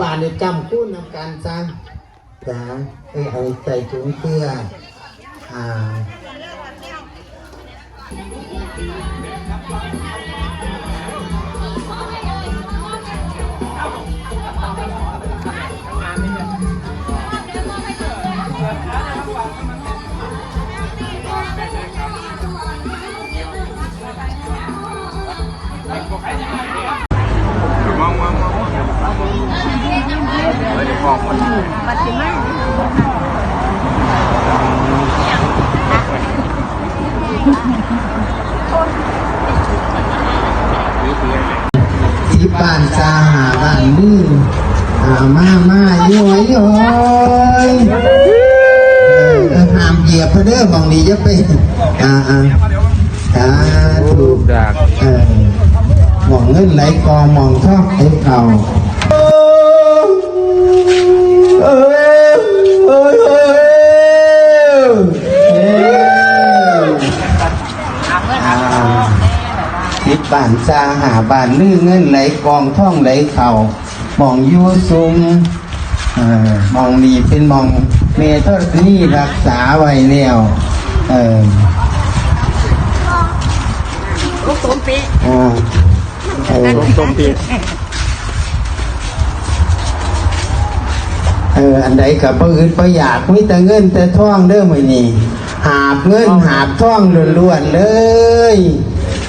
บานเนี่ยจำคู่นำการสร้างจ้าเอ้ยเอาใส่ถุงเพื่ออ่ามองมอง มองไม่ได้องมันนี่คืออะไรที่บ้านจ้าบ้านมืออ่ามามาย้อยย้อยห้ามเหยียบเพอเด้อบางทีจะไปอ่าอ่าอ่าถูกจากมองเงินไหลกองมองชอบไอ้เก่า บ้านจาหาบ้านลื้อเงินไหลกองท่องไหลเข่าหมองอยูซุมเออหมองนี่เป็นหมองเมทอนี่รักษาไว้แล้วเออลูกสมปีอ่าเออต้มปีเอออันใดกับบ่อึดบ่อยากมีแต่เงินแต่ทองเด้อมื้อนี้หาบเงินหาบทองล้วนๆเลย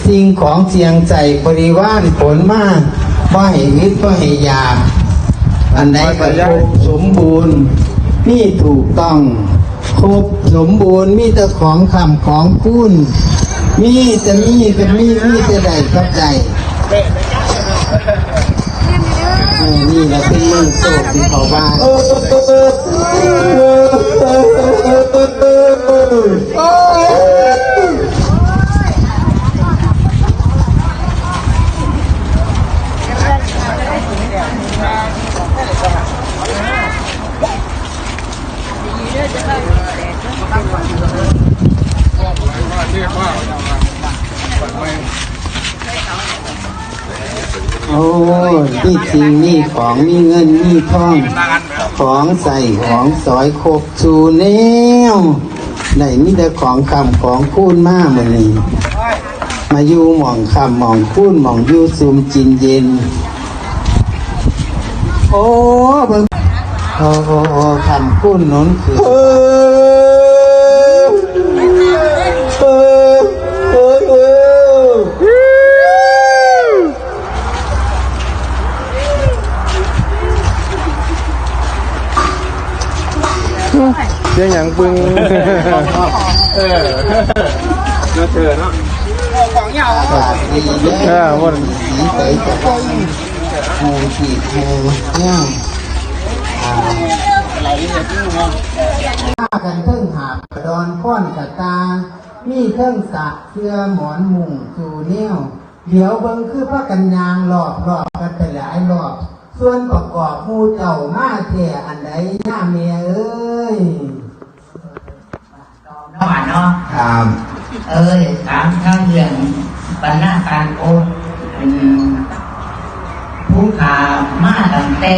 สิ่งของเสียงใจบริวารผลมาบ่าให้อึดบ่าให้ยาอันใดก็ครบสมบูรณ์นี่ถูกต้องครบสมบูรณ์มีแต่ของคำของคุณมีแต่มีก็มีมีแต่ใดกับใดเออนี่แหละเป็นมือโศกที่เขาบ้า ของมีเงินมีทอง ของใส่ของสอยครบชูแนวไหนมีแต่ของคำของคูนมากมันนี่มาอยู่หมองคำหมองคูนหมองอยู่ซุมจินเย็น โอ้เบิ่งโอ้โอ้คำคูนนนคือ สียงอย่างปึ้งเออน่าเธอเนาะปากดีเอเออวันสีใสจะไปโอ้สีแทงเนี่ยฆ่ากันเทิงหาบกดอนค้อนกระตา มีเทิงสะเสื้อหมอนมุงสู่เนี้ยวเดี๋ยวเบิ่งคือพระกันยางหลอบหลอบกันไปหลายรอบ ส่วนประกอบมูเจ้ามาเท่อันใดหน้าเมียเอ้ย น้องหวานเนาะครับเอ้ยถามข้างเรื่องปัญหาการโอนเป็นผู้ขามาตั้งแต่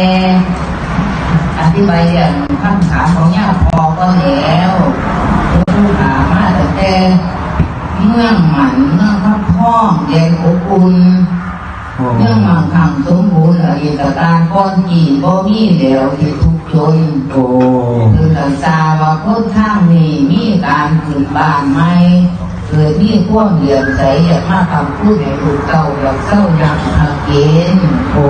อธิบายเรื่องคำถามของย่าพอก็แล้วผู้ขามาตั้งแต่เมืองหมันเมืองข้าพ่องเย็นอบอุ่นเรื่องบางครั้งสมบูรณ์เหตุการณ์ก้อนจีนบ่มีเดียวที่ทุกข์จนโอ้คือกังซาว่าคนข้างนี้มี การขึ้นบ้านไหมเกิดมีความเหลี่ยมใสอยากมาคำพูดในลูกเก่าอยากเศร้าอย่ากหักเกณฑ์โอ้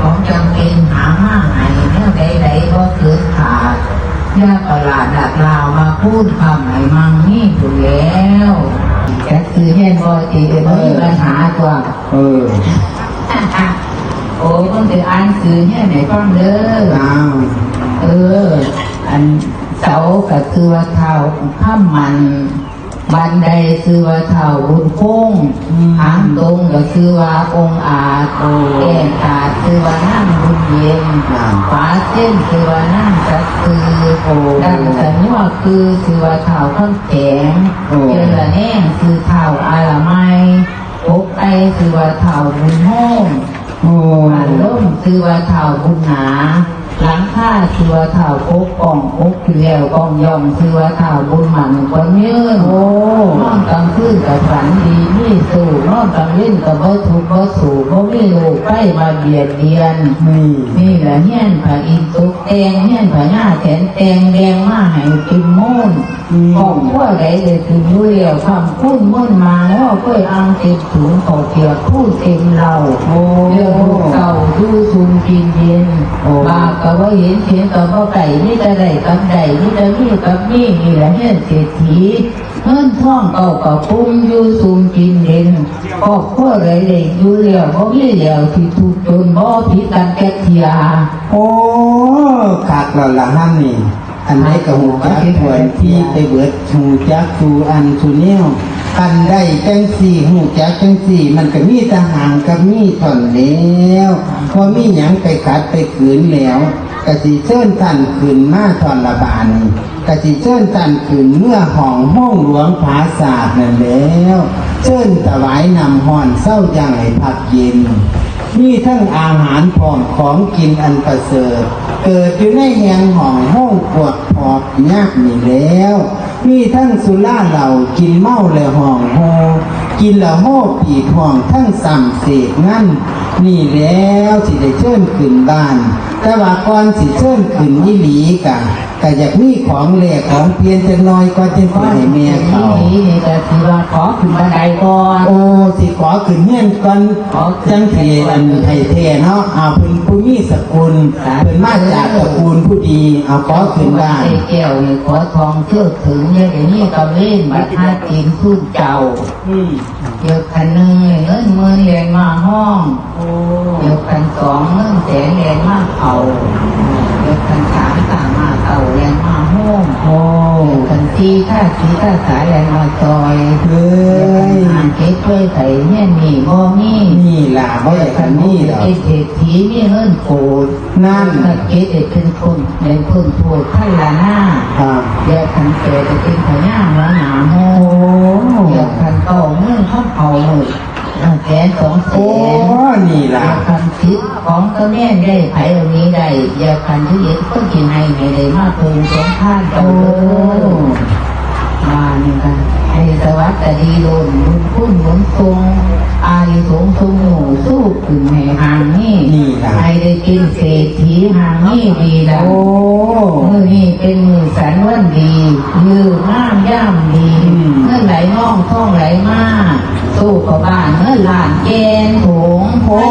ของจำเป็นหามาให้แน่ใดๆก็เกิดขาดยาประหลาดดักลาวมาพูดคำให้มังนี่ถูกแล้วแกคือเห็นบ่ตีเอ็มมีปัญหาตัวเออโอ้ต้องไปอ่านสื่อเนี่ไหนฟังเด้ออ้าวเออ อัน เสาก็คือว่าเท้าข้ามมัน บันไดคือว่าเท้าบุญโค้งหางตรงก็คือว่าองค์อาจแก้มขาดคือว่านั่งบุญเย็นฝาเส้นคือว่านั่งจักคือดังสัญญาคือคือว่าเท้าข้างแข็งเจรแน่งคือเท้าอาละไมปกไอคือว่าเท้าบุญโฮงโอ้บ้านล่มคือว่าเท่าบุญหนา หลังค่าคือว่าเท่าโคกกล่องโคกคือแล้วกล่องยองคือว่าเท่าบุญหมันก็เนื้อโอ้นอนกลางคืนกับฝันดีมีสู่นอนกลางเล่นกับบ่ทุกข์บ่สู่บ่มีโลกใกล้มาเบียดเบียนนี่นี่แหละเฮียนผาอินตุกแตงเฮียนผาหน้าแขนแตงแดงมาให้กินมูนของพวกใดเลยกินด้วยแล้วความคุ้นมุ่นมาแล้วก็อังเต็มถุงขอเกียรพูดเต็มเราโอ้เรื่องลูกเก่าดูซุมกินเย็นโอ้บาก็ว่าเห็นเสียงก็บ่ไก่นี่จะได้กับใดนี่จะมีกับนี่นี่แหละเฮียเศรษฐีเงินท่องเก่าก็ปุ้มอยู่สุมกินเห็นครอบครัวใดเลยอยู่แล้วบ่มีแล้วที่ถูกจนบ่ผิดกันแก่เทียโอ้ขาดเราละห้ามนี่ อันไหนกับหูจักถวนที่ไปเบิดหูจักตูอันตูเนียอันได้จังสี่หูจักจังสี่ มันก็มีทหารกับมีถอนแล้วพอมีหยังไปกัดไปขืนแล้วกะสิเชิญท่นขืนมาถอนละบาดนกะสิเชิญท่นขืนเมื่อห้องห้องหลวงผาศาสตร์นั่นแล้วเชิญถวายนำห่อนเศร้าอย่างให้พักเย็นมีทั้งอาหารพร้อมของกินอันประเสริฐ เกิดอยู่ในแหงห่องห้องปวดพอบยากนี่แล้ว มีทั้งสุล่าเหล่ากินเมาเลยห่องโฮกินละโฮปีพองทั้งสัมเสกงั้น นี่แล้วสิได้เชิญขึ้นบ้าน แต่ว่าก่อนสิเชิญขึ้นนี่หลีกะก็อยากมีของแหลกของเพียนจะน้อยก็จะขอให้แม่เขานี่นี่แต่ที่ว่าขอขึ้นบันไดก่อนโอ้สิขอขึ้นเฮียนก่อนจังเทอันไทยเทเนาะเอาเป็นผู้มีสกุลเป็นมาจากตระกูลผู้ดีเอาขอขึ้นบ้านไอ้แก้วนี่ขอทองเชื่อถึงเนี่ยเดี๋ยวนี้ก็เล่นบัตรห้าจีนพูดเจ้าอืม เดี๋ยวคันหนึ่งเงินหมื่นเรียนมาห้องโอ้เดี๋ยวคันสองเงินแสนเรียนมาเขาเดี๋ยวคันสามสามมา เก่าเรียนมาห้องโอ้กันที่ข้าสีข้าสายเรียนมาซอยเฮ้ยวคันยงาเก็บช่วยใส่เนี่ยนี่บ่มีนี่ล่ะบ่ได้คันนี้หรอกไอ้เศรษฐีมีเงินโกดนั่นถ้าเก็บได้เป็นคนเป็นคนโทษขั้นละหน้าครับเดี๋ยวคันเกจะเป็นขย่างละหนาโมโอ้เดี๋ยวคันเก่าเมื่อเขาเอาห มดแสนสองแสโอ้นนี่ล่ะยวคันคิดของก็แม่ได้ไผเอานี้ได้เดี๋ยาคันที่เอ็ดก็กินให้ไม่ได้มากเพิ่มสองพันโอ้มานี่กันให้สวัสดีโดนบุญคุณหลวงทรง อาริสงทรงหนูสู้ขึ้นให้ห่างนี่นี่ล่ะให้ได้กินเศรษฐีห่างนี่ดีแล้วโอ้มือนี่เป็นมือสันวันดียือง่ามย่ามดีอืมเงื่อนไหลน่องท่องไหลมาสู้กับบ้านเงื่อนหลานแกนผงโอ้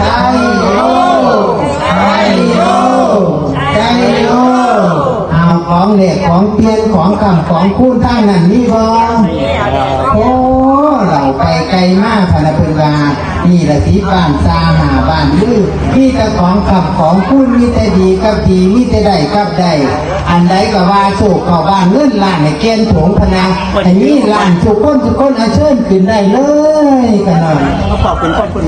ไทยโยไทยโยไทยโยเอาของเหล็กของเปลี่ยนของคำของคูณทั้งนั้นนี่บ่โอ้เรา ไปไกลมากพะนะเพิ่นว่านี่ละสีบ้านซาหาบ้านลือมีแต่ของคำของคูณมีแต่ดีกับดีมีแต่ได้กับได้อันใดก็ว่าโชคเข้าบ้านเงินล้านให้เกณฑ์ถงพะนะอันนี้ล้านทุกคนทุกคนเอาเชิญขึ้นได้เลยกันหน่อยขอบคุณขอบคุณ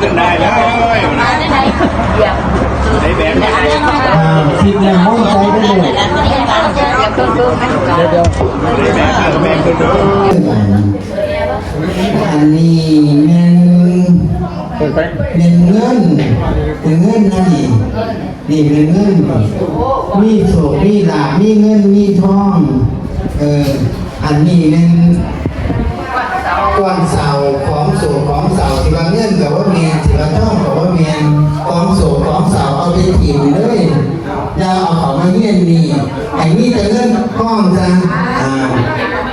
ขึ้นได้แล้วไอ้แบ งค์อ่าคิดแล้วมั่ใจได้เลยไอ้แบงค์แบงค์ขึ้นดูอันนี้เงินเปิดไปเงินเงินเป็นเงินนะนี่นี่เป็นเงินมีโศกมีลาภมีเงินมีทองเอออันนี้เป็นก้อนเสาของโศกของเสาที่ว่าเงินกับว่าเมียที่ว่าทองกับว่าเมียน ถิ่มเลยอย่าเอาเขามาเงี้ยนนี่ไอ้นี่แต่เงินทองจ้ะอ่า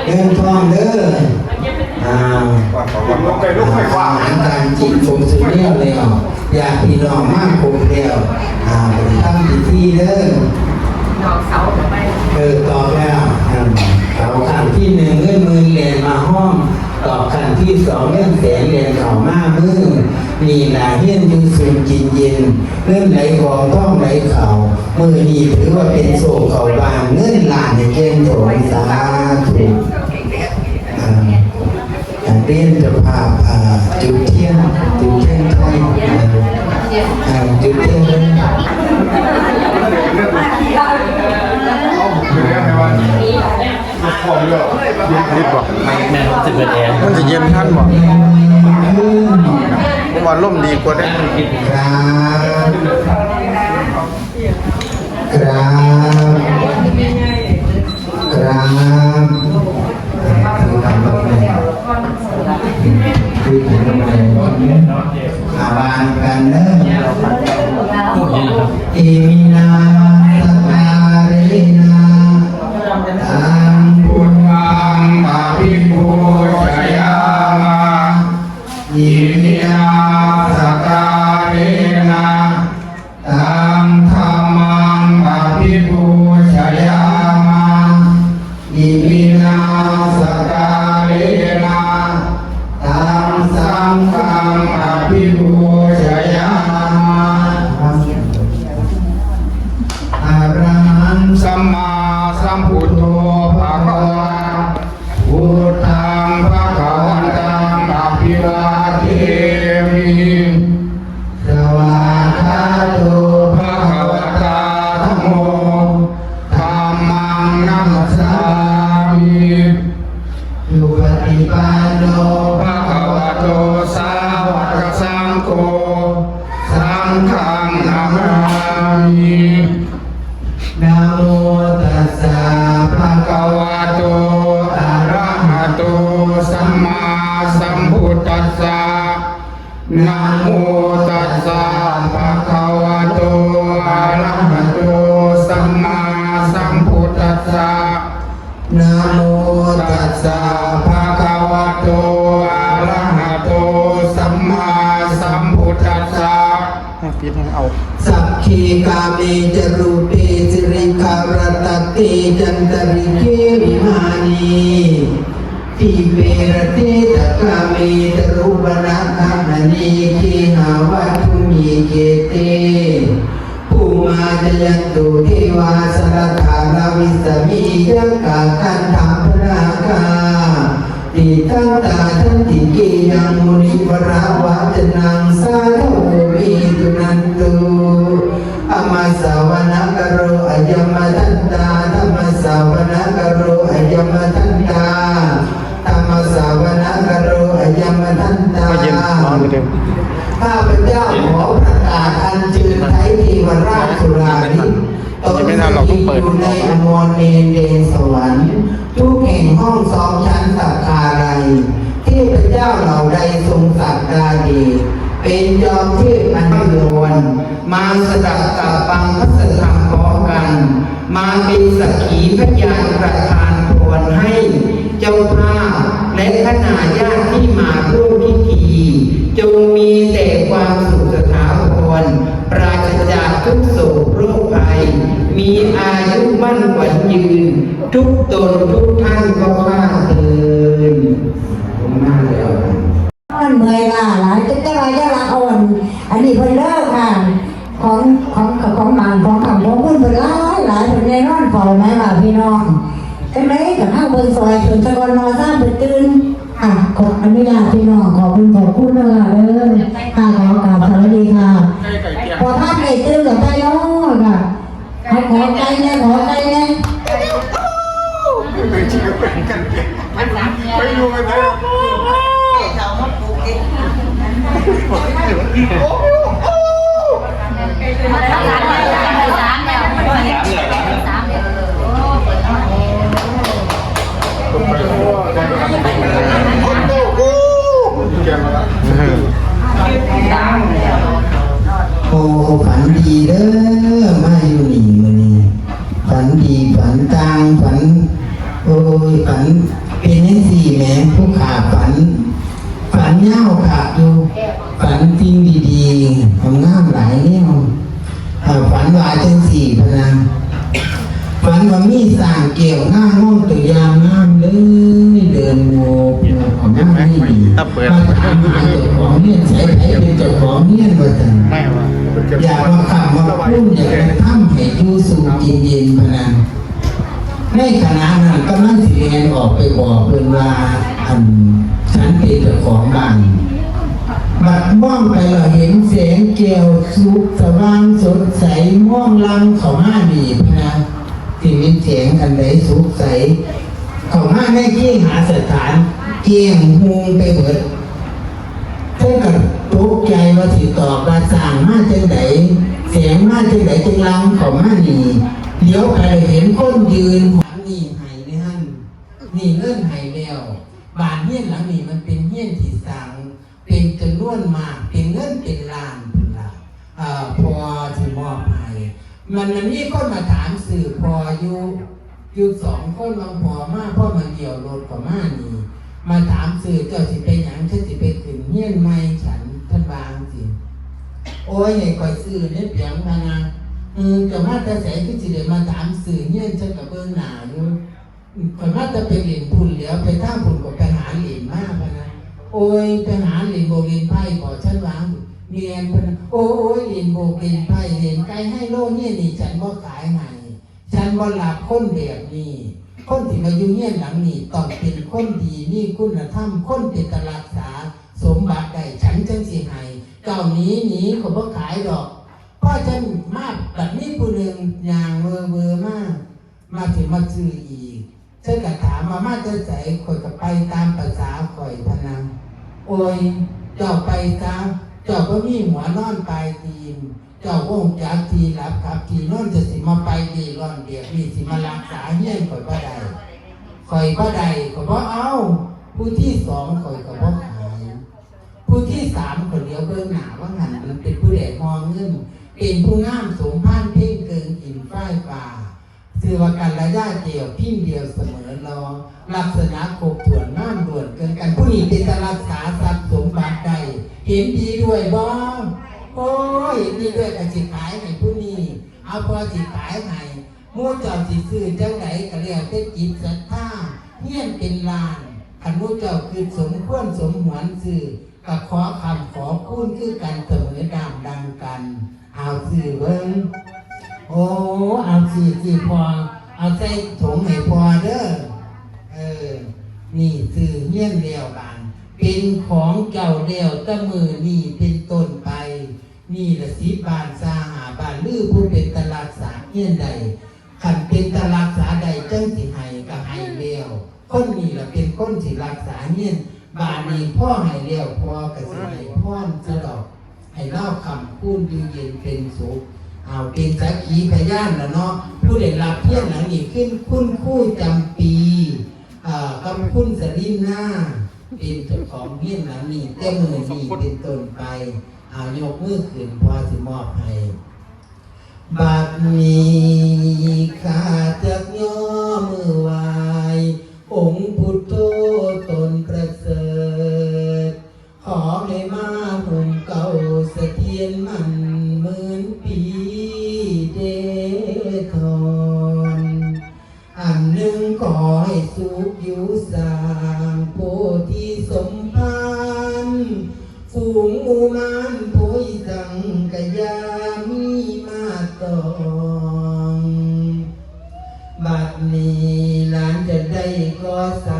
เงินทองเด้ออ่าลุกไปลุกไปขวาอาหารการจิตชมสุเรียวแล้วอยากพี่น้องมากคงเดียวอ่าบริทำพิธีเด้อเสาไปเออตอบแล้วอืมเอาขั้นที่หนึ่งเงินมื่นเรียญมาห้องตอบขั้นที่สองเงินแสนเรียญเข่ามามือ นี่ลาเฮียนอยูสูงกินเย็น เงินไหลกองท่องไหลเข่ามือนี้ถือว่าเป็นโศกเขาบางเงินหลานในเกณฑ์โถงสาธุอ่ากเรียนจะภาพาจุดเทียนจุดเทียนไทยอ่าจุดเทียนติดบ่แม่รู้สึกเป็นแอร์มันจะเย็นท่านบ่ผม ว่าล่มดีกว่าได้ครับครับครับคือทำแบบไหนคือทำไหนอาบานกันเนอะพูดยังไงครับอิมินา สัมพุทโธ นนอนไปเดิมข้าพเจ้าขอประกาศอัญเชิญไทยเทวราชสุราริตนอยู่ในอมรเนเดสวรรค์ทุกแห่งห้องสองชั้นสักการัยเทพเจ้าเหล่าใดทรงสักดาเดชเป็นจอมเทพอันเลือนมาสดับกับฟังพระธรรมพร้อมกัน มาเป็นสักขีพยานประท นทุกท่านก็ข้าเทินผมมาแล้วมันเมื่อยล้าหลายจะจะไรจะละอ่อน อันนี้เพิ่นเลิกค่ะ ของของของบางของคำของพิ่นเพิ่นหลายหลายเพิ่นในนอนเฝ้าแม่ว่าพี่น้องจังไดกับข้างเบิ่งซอยเพิ่นตะกอนนอนซ้ำเพิ่นตื่นอะขออนุญาตพี่น้องขอบคุณขอบคุณนะคะเด้อค่ะขอกราบสวัสดีค่ะ พอท่านได้ตื่นกับไปน้องค่ะขอใจเนี่ยขอใจแน่ ขอใจแน่ไปดูกันเถอะโอ้ฝันดีเด้อมาอยู่นี่มื้อนี้ฝันดีฝันกลาง ฝันโอ้ยฝัน เป็นยังสี่แหม่ผู้ขาฝัน ฝันเง่าขาดอยู่ ฝันจริงดีๆของงามหลายแนวเอ่อฝันว่าจังสี่พะนะฝันว่ามีสางเกี่ยวง่ามง่องตัวยามงามเลยเดินโงกของงามนี่ดีมาถามหาเจ้าของเนี่ยใช้ไผเป็นเจ้าของเนี่ยว่าจังไม่าอยากมาขับมาพุ่มอยากมาถ้ำให้ดูสูงเย็นๆพนันใน ขณะนั้นก็นั่งสิเรียนออกไปบอกเพื่อนว่าอันฉันเป็นเจ้าของบ้านบัดมองไปเราเห็นแสงเกลียวสุกสว่างสดใสม่วงลังเขาห้าดีพะนะที่มีแสงอันใดสุกใสเขามาในที่หาสถานเกียงฮวงไปเบิดเท่ากับตกใจว่าสิตอบว่าสั่งมาจังไดเสียงมาจังไดจังลังเขามานี่เดี๋ยวไปเห็นคนยืน หนี่ไห้ในหั่นนี่เงื่อนไห้แล้วบานเฮี้ยนหลังนี้มันเป็นเฮี้ยนที่สังเป็นจำนวนมากเป็นเงินเป็นล้านเป็นล้านอ่าพอที่มอบให้มันมันมีคนมาถามสื่อพออยู่อยู่สองคนบางพอมากพ่อมาเดี่ยวรถกับมานี่มาถามสื่อเจ้าสิไปหยังฉันสิไปขึ้นเฮี้ยนไม่ฉันท่านบางสิโอ้ยไอ้คอยซื้อเนี่ยเปียงพานา อืมกับมาแต่แสคือสิเดมาถามสื่อเฮียฉันกับเบิ้งหนาอยู่คอยมาแต่ไปเหรียญพุ่นเหลียวไปท่าพุ่นกับไปหาเหรียญมากนะโอ้ยไปหาเหรียญโบเหรียญไพ่ขอฉันวางเมียนพนโอ้ยเหรียญโบเหรียญไพ่เหรียญไก่ให้โลเนี่ยนี่ฉันบ่ขายให้ฉันว่าหลับคนแบบนี้คนที่มาอยู่เงี้ยหลังนี้ต้องเป็นคนดีมีคุณธรรมคนเป็นตรักษา สมบัติใดฉันจังสิให้เจ้าหนี้หนีเขาบ่ขายดอก เพ่อฉันมาแบบนี้ผู้หนึ่งยางเวอร์เวอร์มาก มาถึงมาซื้ออีกฉันก็ถามมามาจะใส่ข่อยก็ไปตามภาษาข่อยพนังโอ้ยเจ้าไปซะเจ้าก็มีหัวนอนปลายตีนเจ้าก็คงจากทีหลับขับทีนอนจะสิมาไปดีร่อนเดียวมีสิมารักษาเฮี้ยนข่อยบ่ได้ข่อยบ่ได้ข่อยบ่เอา ผู้ที่สองข่อยก็บ่ขายผู้ที่สามคนเดียวเบิ่งหน้าว่าหันมันเป็นผู้ใดมองเงิน เป็นผู้งามสมพานเพ่งเกินกินฝ้ายป่าสือว่ากันระยะเดียวพิมพ์เดียวเสมอรอลักษณะครบถ้วนน้ำด่วนเกินกันผู้นี้เป็นตรักษาทรัพย์สมบัติใดเห็นดีด้วยบ่โอ้ยนี่ด้วยกับสิขายให้ผู้นี้เอาพอสิขายให้มู่จ้าสิซื้อจังไดก็เรียกแต่จิตศรัทธาเฮียนเป็นลานคันมู่จ้าคือสมควรสมหวนซื้อ ก็ขอคำขอคุณคือกันเสมอดามดังกันเอาซื้อเบิ่งโอ้เอาสิสิพอเอาใส่ถุงให้พอเด้อเออ นี่ซื้อเฮียนเดียวบานเป็นของเก่าเดียวตะมือนี่เป็นต้นไป นี่ละสิบานสาหาบานลือผู้เป็นตลาดสาเฮียนใดขันเป็นตลาดสาใดเจ้าสิให้ก็ให้เลี้ยวคนนี้ละเป็นคนสิรักษาเฮียน บานนี้พ่อให้เลี้ยวพ่อก็สิให้พ่อสะดอก ให้เล่าคำพูดอยู่เย็นเป็นสุขเอาเป็นสักขีพยานแล้วเนาะผู้ได้รับเพียนหลังนี้ขึ้นคุณคู่จำปีอ่าคำคุณสลินหน้า เป็นเจ้าของเฮียนหลังนี้แต่มือนี้เป็นต้นไปเอายกมือขึ้นพอสิมอบให้บัดนี้ข้าจะยอ ไ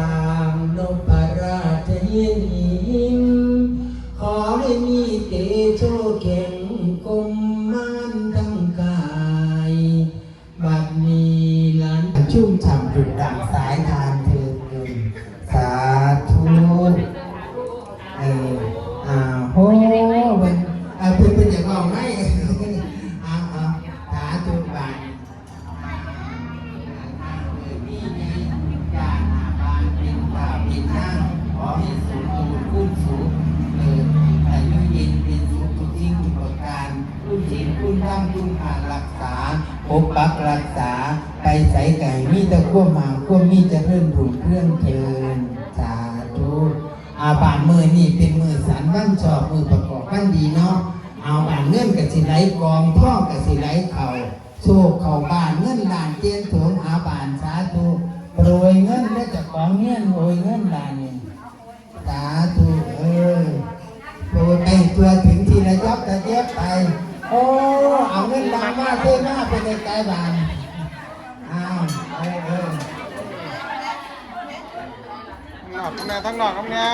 ลคุณธรรมคุณผ่านรักษาปกปักรักษา ไปใส่ไก่มีต่ขั้วหมาขั้วมีจะเริ่มถูกเครื่องเทินสาธุอาบานมือนี่เป็นมือสันวันชอบมือประกอบวันดีเนาะเอาบานเงื่อนกับสิไหลกองพ่อกับสิไหลเข่าโชคเข้าบานเงินลานเตียนถงอาบานสาธุโปรยเงินและจะของเงินโปรยเงินลานนี่สาธุเออโปรยไปตัวถึงที่ระยับระเย็บไป โอ้เอาเงินล้ามาเท่มาเป็นในใจบ้านอ้าวเออเออหนอกแม่ทั้งหนอกครับเนี่ย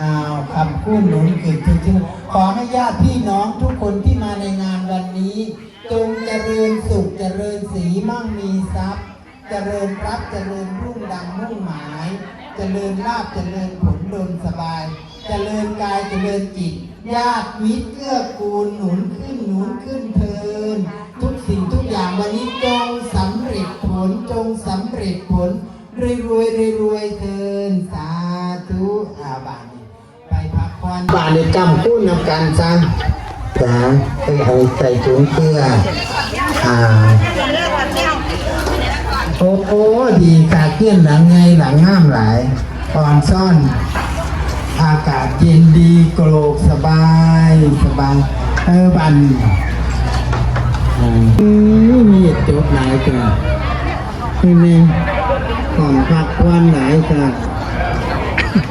อ้าวคำพูดหนุนเกิดขึ้นขอให้ญาติพี่น้องทุกคนที่มาในงานวันนี้ จงเจริญสุขเจริญสีมั่งมีทรัพย์ เจริญรับเจริญรุ่งดังมุ่งหมาย เจริญลาบเจริญผลดลสบาย จริญกายเจริญจิต ญาติมิตรเกื้อกูลหนุนขึ้นหนุนขึ้นเทิน ทุกสิ่งทุกอย่างวันนี้จงสำเร็จผลจงสำเร็จผลรวยรวยรวยรวยเทินสาธุอาบานีไปพักผ่อนบานในกำพูดนำกันซะจ้าไปเอาใส่ถุงเพื่ออ่าโอ้โอ้ดีกาเกี้ยนหลังไงหลังห้ามหลายอ่อนซ่อน อากาศเย็นดีโกรกสบายสบายเออบันอืมมีจุดไหนกันนี่นี่ของพักวันไหนกัน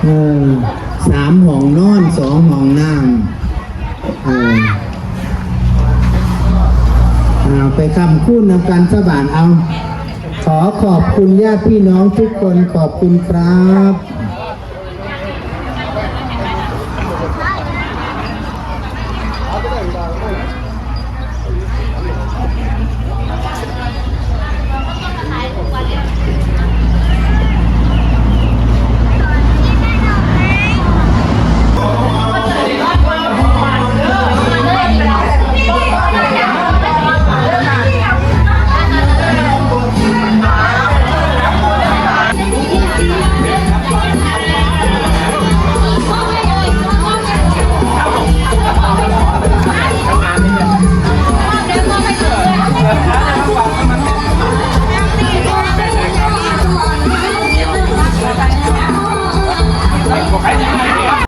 เออสามห้องนอนสองห้องน้ำเออเอาไปคำคูดนำการสบานเอา ขอขอบคุณญาติพี่น้องทุกคนขอบคุณครับ